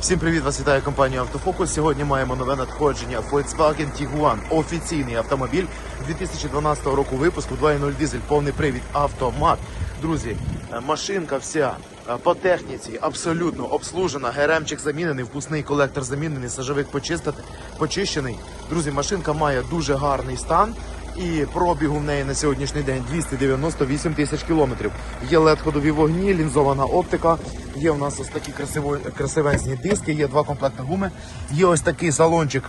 Всім привіт! Вас вітає компанія Автофокус. Сьогодні маємо нове надходження Volkswagen Tiguan. Офіційний автомобіль 2012 року випуску 2.0 дизель, повний привід, автомат. Друзі, е, машинка вся е, по техніці абсолютно обслужена. ГРМчик замінений, впускний колектор замінений, сажовик почищений. Друзі, машинка має дуже гарний стан. І пробігу в неї на сьогоднішній день 298 тисяч кілометрів. Є led ходові вогні, лінзована оптика. Є у нас ось такі красиво- красивезні диски, є два комплекти гуми. Є ось такий салончик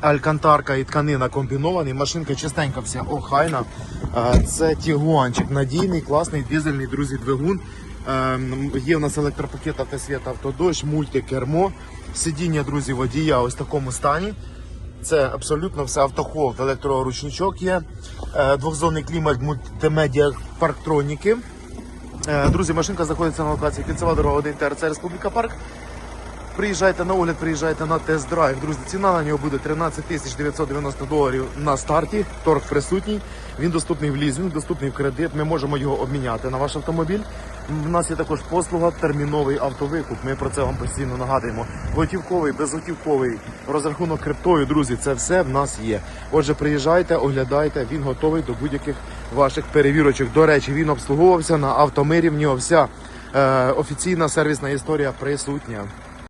алькантарка і тканина комбінований. Машинка чистенька вся охайна. Це тігуанчик надійний, класний, дизельний, друзі, двигун. Є у нас електропакет автосвіт, автодощ, мультикермо. Сидіння, друзі, водія ось в такому стані. Це абсолютно все автохолд, електроручничок є, е, двохзонний клімат, мультимедіа, парктроніки. Е, Друзі, машинка знаходиться на локації кінцева дорога 1 ТРЦ Республіка Парк. Приїжджайте на огляд, приїжджайте на тест-драйв. Друзі, ціна на нього буде 13 тисяч 990 доларів на старті. Торг присутній. Він доступний в лізинг, доступний в кредит. Ми можемо його обміняти на ваш автомобіль. У нас є також послуга терміновий автовикуп. Ми про це вам постійно нагадуємо. Готівковий, безготівковий, розрахунок криптою, друзі, це все в нас є. Отже, приїжджайте, оглядайте, він готовий до будь-яких ваших перевірочок. До речі, він обслуговувався на автомирі. В нього вся е, офіційна сервісна історія присутня.